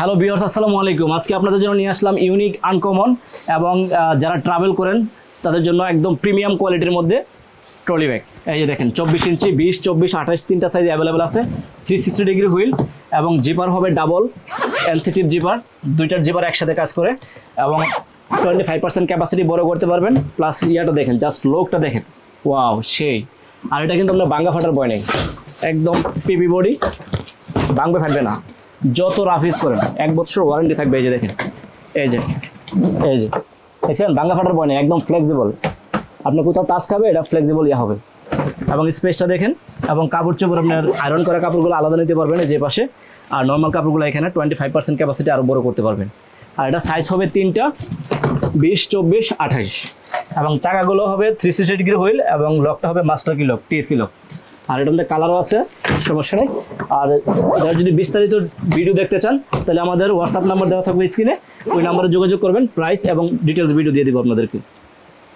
Hello বিয়ার্স আসসালামু আলাইকুম। আজকে আপনাদের জন্য নিয়ে আসলাম ইউনিক, আনকমন এবং যারা ট্রাভেল করেন, তাদের জন্য একদম প্রিমিয়াম কোয়ালিটির মধ্যে ট্রলি ব্যাগ এই যে দেখেন, চব্বিশ ইঞ্চি, বিশ, চব্বিশ, আঠাশ, তিনটা সাইজ অ্যাভেলেবেল আছে। থ্রি সিক্সটি ডিগ্রি হুইল এবং জিপার হবে ডাবল এনথেটিভ জিপার দুইটার জিপার একসাথে কাজ করে এবং টোয়েন্টি ফাইভ পার্সেন্ট ক্যাপাসিটি বড় করতে পারবেন। প্লাস ইয়াটা দেখেন জাস্ট লোকটা দেখেন। ওয়াও সেই। আর এটা কিন্তু আমরা বাঙ্গা ফাটার বয় নেই। একদম পিপি বডি ভাঙবে ফাটবে না। যত রাফ ইউজ করেন, এক বছর ওয়ারেন্টি থাকবে, এই যে দেখেন, এই যে এই যে, দেখছেন? ভাঙা ফাটার পয় নেই, একদম ফ্লেক্সিবল আপনি কোথাও টাচ খাবে, এটা ফ্লেক্সিবল ইয়া হবে। এবং স্পেসটা দেখেন, এবং কাপড় চোপড় আপনার আয়রন করা কাপড়গুলো আলাদা নিতে পারবেন যে পাশে। আর নর্মাল কাপড়গুলো এখানে টোয়েন্টি ফাইভ পার্সেন্ট ক্যাপাসিটি আরও বড় করতে পারবেন। আর এটা সাইজ হবে তিনটা, বিশ, চব্বিশ, আঠাইশ। এবং চাকাগুলো হবে থ্রি সিক্সটি ডিগ্রি হুইল এবং লকটা হবে মাস্টার কি লক টিএসি লক আর এটার মধ্যে কালারও আছে, সমস্যা নেই। আর এটার যদি বিস্তারিত ভিডিও দেখতে চান, তাহলে আমাদের হোয়াটসঅ্যাপ নাম্বার দেওয়া থাকবে স্ক্রিনে ওই নাম্বারে যোগাযোগ করবেন প্রাইস এবং ডিটেলস ভিডিও দিয়ে দিব আপনাদেরকে।